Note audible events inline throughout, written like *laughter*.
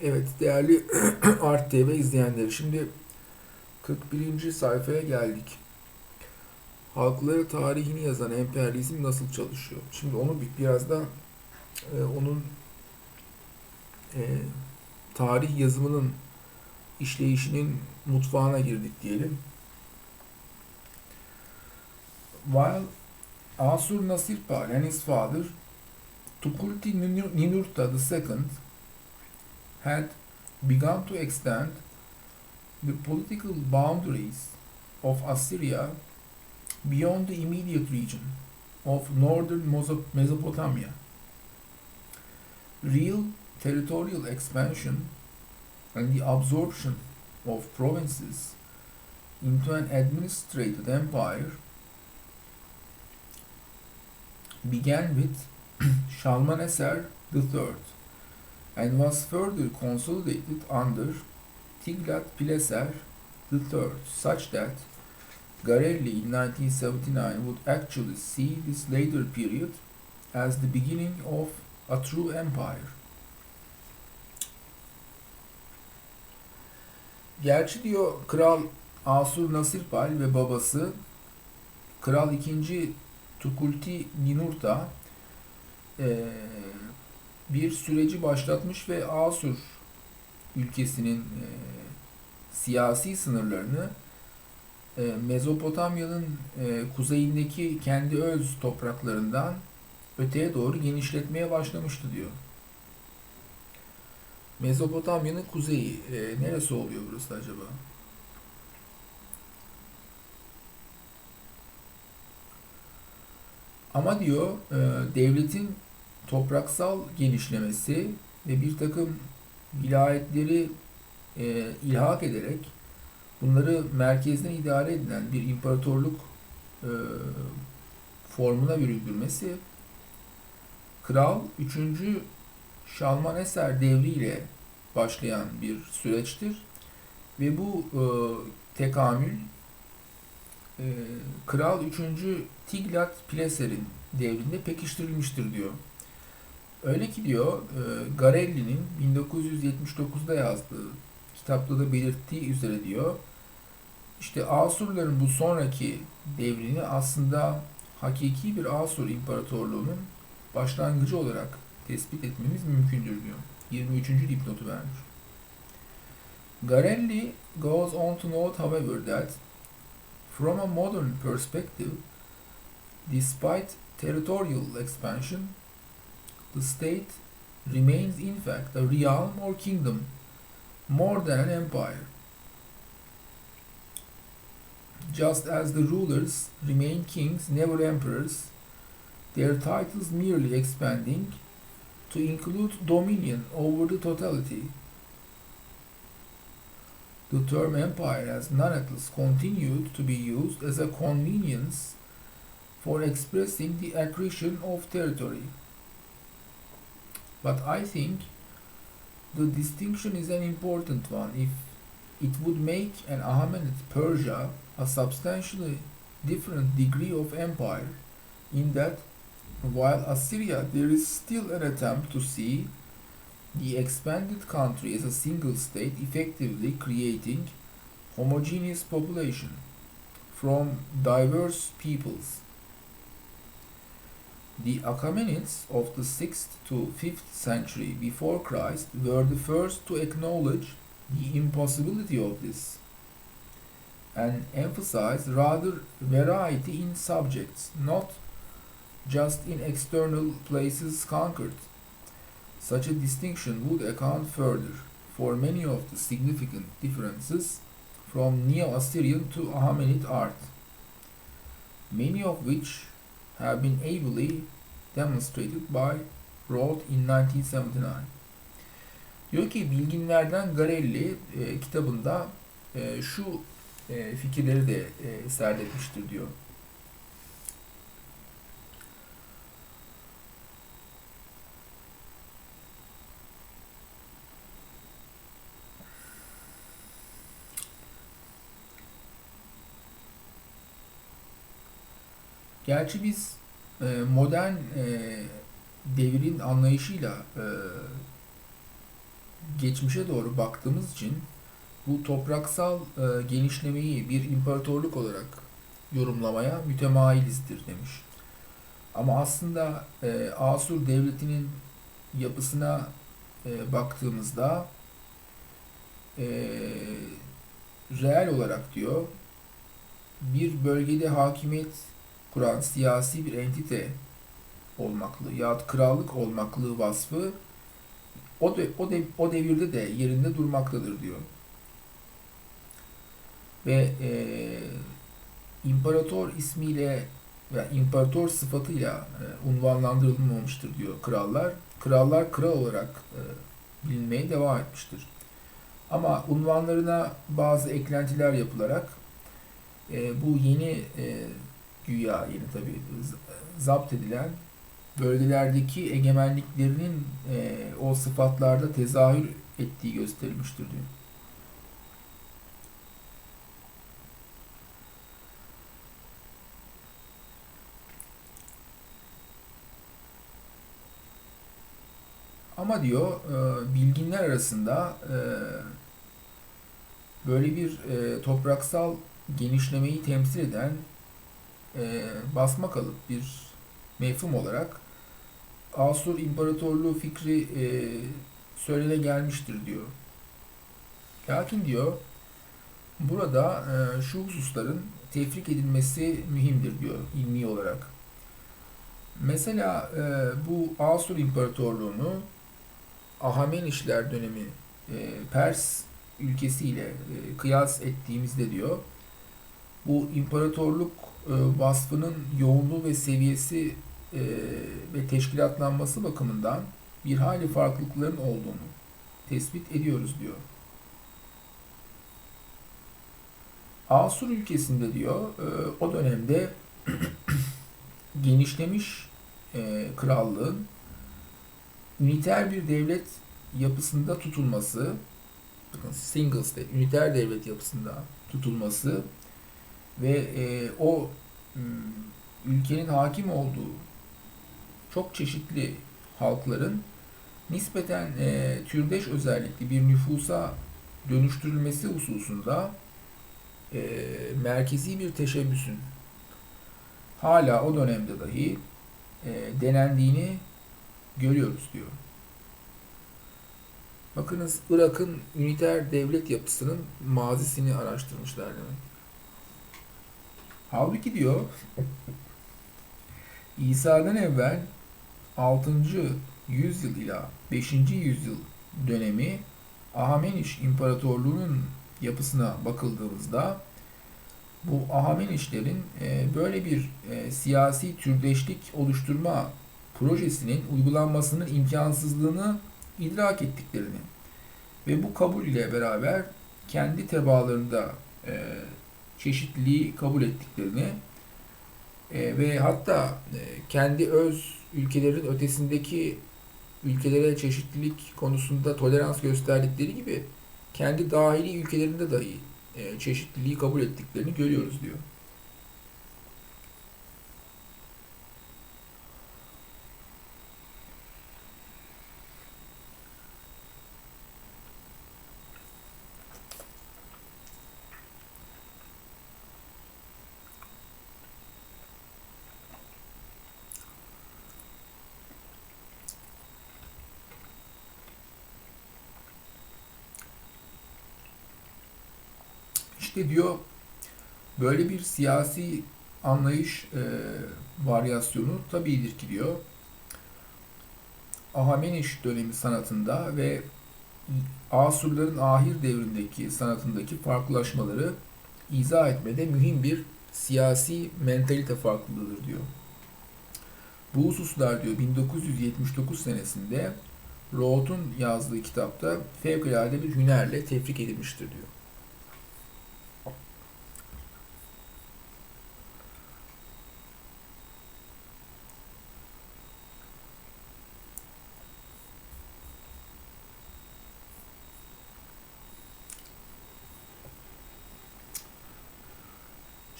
Evet değerli *clears throat* Art TV izleyenleri şimdi 41. sayfaya geldik. Halkları tarihini yazan emperyalizm nasıl çalışıyor? Şimdi onu bir- biraz da e, onun e, tarih yazımının işleyişinin mutfağına girdik diyelim. While Asur Nasirpal and his father Tukulti Ninur- Ninurta II had begun to extend the political boundaries of Assyria beyond the immediate region of northern Mesopotamia. Real territorial expansion and the absorption of provinces into an administrated empire began with *clears throat* Shalmaneser III and was further consolidated under Tiglat-Pileser III, such that Garelli in 1979 would actually see this later period as the beginning of a true empire. Gerçi diyor Kral Asur Nasirpal ve babası Kral II. Tukulti Ninurta eee, bir süreci başlatmış ve Asur ülkesinin eee, siyasi sınırlarını eee, Mezopotamya'nın eee, kuzeyindeki kendi öz topraklarından öteye doğru genişletmeye başlamıştı diyor. Mezopotamya'nın kuzeyi. Eee, neresi oluyor burası acaba? Ama diyor e, devletin topraksal genişlemesi ve bir takım vilayetleri e, ilhak ederek bunları merkezden idare edilen bir imparatorluk e, formuna büründürmesi Kral 3. Şalmaneser devriyle başlayan bir süreçtir ve bu e, tekamül e, Kral 3. Tiglat-Pileser'in devrinde pekiştirilmiştir diyor. Öyle ki diyor e, Garelli'nin 1979'da yazdığı kitapta da belirttiği üzere diyor işte Asurların bu sonraki devrini aslında hakiki bir Asur İmparatorluğu'nun başlangıcı olarak tespit etmemiz mümkündür diyor. 23. dipnotu vermiş. Garelli goes on to note however that from a modern perspective despite territorial expansion the state remains in fact a realm or kingdom more than an empire. Just as the rulers remain kings, never emperors, their titles merely expanding to include dominion over the totality. The term empire has nonetheless continued to be used as a convenience for expressing the accretion of territory. But I think the distinction is an important one if it would make an Achaemenid Persia a substantially different degree of empire in that while Assyria there is still an attempt to see the expanded country as a single state effectively creating homogeneous population from diverse peoples. The Achaemenids of the 6th to 5th century before Christ were the first to acknowledge the impossibility of this and emphasize rather variety in subjects, not just in external places conquered. Such a distinction would account further for many of the significant differences from Neo-Assyrian to Achaemenid art, many of which have been ably demonstrated by Roth in 1979. Diyor ki Bilginlerden Garelli e, kitabında e, şu e, fikirleri de e, serdetmiştir diyor. Gerçi biz modern e, devrin anlayışıyla e, geçmişe doğru baktığımız için bu topraksal e, genişlemeyi bir imparatorluk olarak yorumlamaya mütemayilizdir demiş. Ama aslında Asur devletinin yapısına baktığımızda e, reel olarak diyor bir bölgede hakimiyet kuran siyasi bir entite olmaklığı yahut krallık olmaklığı vasfı o, de, o, de, o devirde de yerinde durmaktadır diyor. Ve e, imparator ismiyle ve imparator sıfatıyla e, unvanlandırılmamıştır diyor krallar. Krallar kral olarak e, bilinmeye devam etmiştir. Ama unvanlarına bazı eklentiler yapılarak e, bu yeni e, güya yeni tabi zapt edilen bölgelerdeki egemenliklerinin e, o sıfatlarda tezahür ettiği gösterilmiştir diyor. Ama diyor e, bilginler arasında e, böyle bir e, topraksal genişlemeyi temsil eden basma kalıp bir mefhum olarak Asur İmparatorluğu fikri söylene gelmiştir diyor. Lakin diyor burada şu hususların tefrik edilmesi mühimdir diyor ilmi olarak. Mesela bu Asur İmparatorluğunu Ahamenişler dönemi e, Pers ülkesiyle e, kıyas ettiğimizde diyor bu imparatorluk e, vasfının yoğunluğu ve seviyesi e, ve teşkilatlanması bakımından bir hali farklılıkların olduğunu tespit ediyoruz diyor. Asur ülkesinde diyor e, o dönemde *clears throat* genişlemiş e, krallığın üniter bir devlet yapısında tutulması, bakın single state, üniter devlet yapısında tutulması ve e, o hmm, ülkenin hakim olduğu çok çeşitli halkların nispeten e, türdeş özellikli bir nüfusa dönüştürülmesi hususunda e, merkezi bir teşebbüsün hala o dönemde dahi e, denendiğini görüyoruz diyor. Bakınız Irak'ın üniter devlet yapısının mazisini araştırmışlar demek. Halbuki diyor İsa'dan evvel 6. yüzyıl ila 5. yüzyıl dönemi Ahameniş İmparatorluğu'nun yapısına bakıldığımızda bu Ahamenişlerin e, böyle bir e, siyasi türdeşlik oluşturma projesinin uygulanmasının imkansızlığını idrak ettiklerini ve bu kabul ile beraber kendi tebaalarında e, çeşitliliği kabul ettiklerini e, ve hatta e, kendi öz ülkelerin ötesindeki ülkelere çeşitlilik konusunda tolerans gösterdikleri gibi kendi dahili ülkelerinde dahi e, çeşitliliği kabul ettiklerini görüyoruz diyor. İşte diyor böyle bir siyasi anlayış e, varyasyonu tabidir ki diyor Ahameniş dönemi sanatında ve Asurların ahir devrindeki sanatındaki farklılaşmaları izah etmede mühim bir siyasi mentalite farklılığıdır diyor. Bu hususlar diyor 1979 senesinde Roth'un yazdığı kitapta fevkalade bir hünerle tefrik edilmiştir diyor.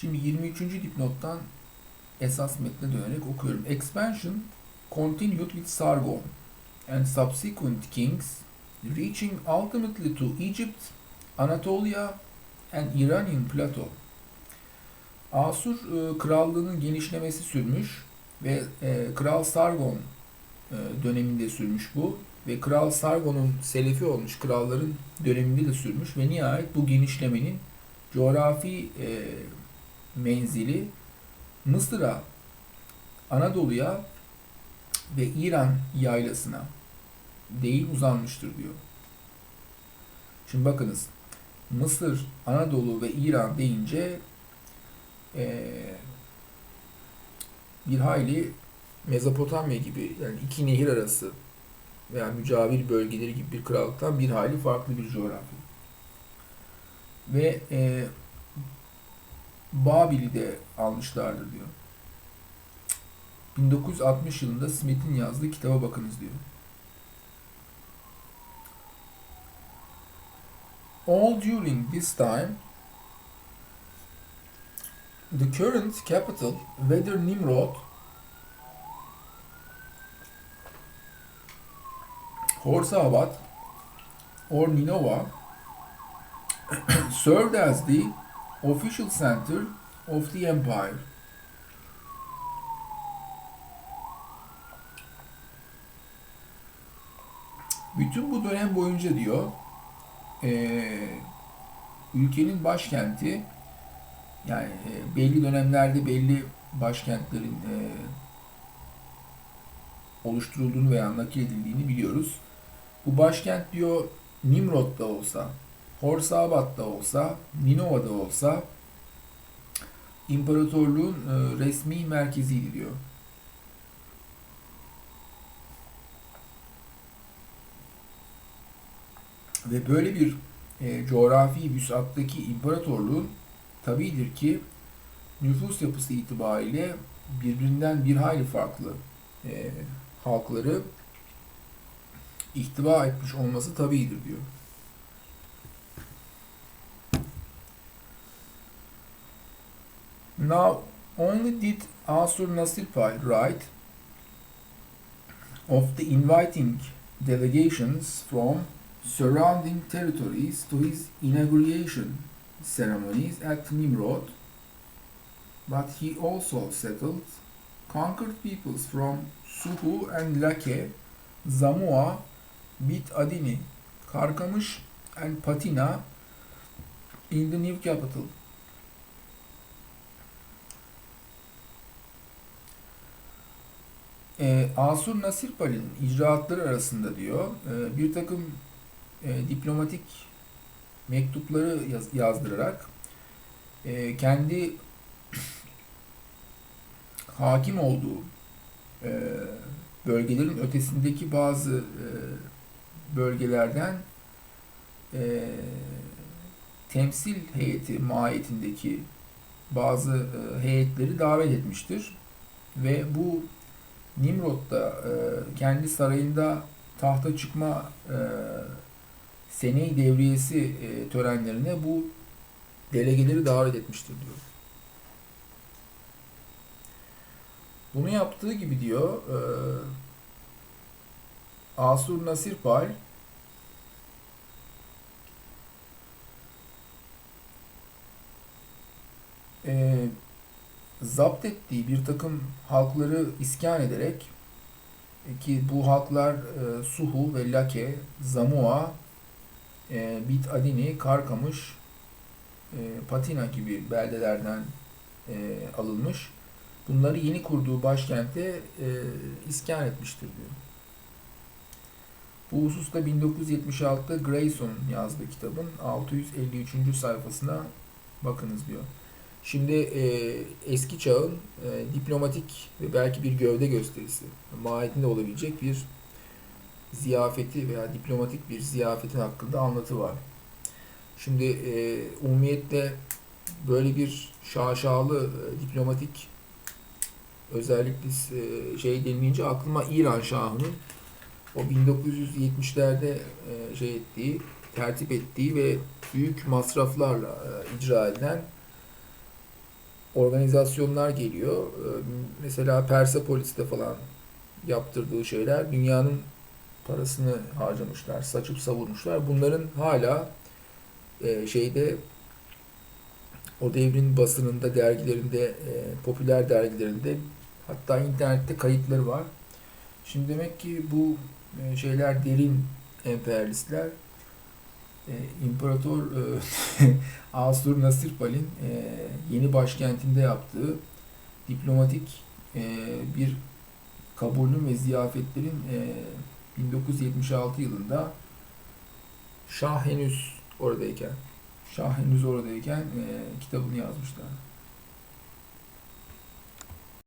Şimdi 23. dipnottan esas metne dönerek okuyorum. Expansion continued with Sargon and subsequent kings reaching ultimately to Egypt, Anatolia and Iranian plateau. Asur e, krallığının genişlemesi sürmüş ve e, Kral Sargon e, döneminde sürmüş bu ve Kral Sargon'un selefi olmuş kralların döneminde de sürmüş ve nihayet bu genişlemenin coğrafi e, menzili Mısır'a, Anadolu'ya ve İran yaylasına değil uzanmıştır diyor. Şimdi bakınız Mısır, Anadolu ve İran deyince eee, bir hayli Mezopotamya gibi yani iki nehir arası veya mücavir bölgeleri gibi bir krallıktan bir hayli farklı bir coğrafya. Ve eee Babil'i de almışlardır diyor. 1960 yılında Smith'in yazdığı kitaba bakınız diyor. All during this time, the current capital, whether Nimrod, Horsabat, or Nineveh, *coughs* served as the official center of the empire. Bütün bu dönem boyunca diyor, eee, ülkenin başkenti, yani e, belli dönemlerde belli başkentlerin e, oluşturulduğunu veya nakil edildiğini biliyoruz. Bu başkent diyor Nimrod'da olsa, Horsabat'ta olsa, Ninova'da olsa imparatorluğun e, resmi merkeziydi diyor. Ve böyle bir e, coğrafi vüsattaki imparatorluğun tabidir ki nüfus yapısı itibariyle birbirinden bir hayli farklı e, halkları ihtiva etmiş olması tabidir diyor. Now, only did Asur Nasirpal write of the inviting delegations from surrounding territories to his inauguration ceremonies at Nimrod, but he also settled conquered peoples from Suhu and Lake, Zamua, Bit Adini, Karkamış, and Patina in the new capital. E, Asur Nasirpal'in icraatları arasında diyor e, bir takım e, diplomatik mektupları yaz- yazdırarak e, kendi *clears throat* hakim olduğu e, bölgelerin ötesindeki bazı e, bölgelerden e, temsil heyeti mahiyetindeki bazı e, heyetleri davet etmiştir ve bu Nimrod'da e, kendi sarayında tahta çıkma e, seneyi devriyesi e, törenlerine bu delegeleri davet etmiştir diyor. Bunu yaptığı gibi diyor e, Asur Nasirpal e, zapt ettiği bir takım halkları iskan ederek e, ki bu halklar e, Suhu ve Lake, Zamua, e, Bit Adini, Karkamış, e, Patina gibi beldelerden e, alınmış. Bunları yeni kurduğu başkente e, iskan etmiştir diyor. Bu hususta 1976'da Grayson yazdığı kitabın 653. sayfasına bakınız diyor. Şimdi e, eski çağın e, diplomatik ve belki bir gövde gösterisi mahiyetinde olabilecek bir ziyafeti veya diplomatik bir ziyafetin hakkında anlatı var. Şimdi e, umumiyetle böyle bir şaşalı e, diplomatik özellikle e, şey denilmeyince aklıma İran Şahı'nın o 1970'lerde e, şey ettiği, tertip ettiği ve büyük masraflarla e, icra edilen organizasyonlar geliyor. Ee, Mesela Persepolis'te falan yaptırdığı şeyler dünyanın parasını harcamışlar, saçıp savurmuşlar. Bunların hala e, şeyde o devrin basınında, dergilerinde, e, popüler dergilerinde hatta internette kayıtları var. Şimdi demek ki bu e, şeyler derin emperyalistler e, İmparator e, *laughs* Asur Nasirpal'in e, yeni başkentinde yaptığı diplomatik e, bir kabulün ve ziyafetlerin e, 1976 yılında Şah henüz oradayken Şah henüz oradayken e, kitabını yazmışlar.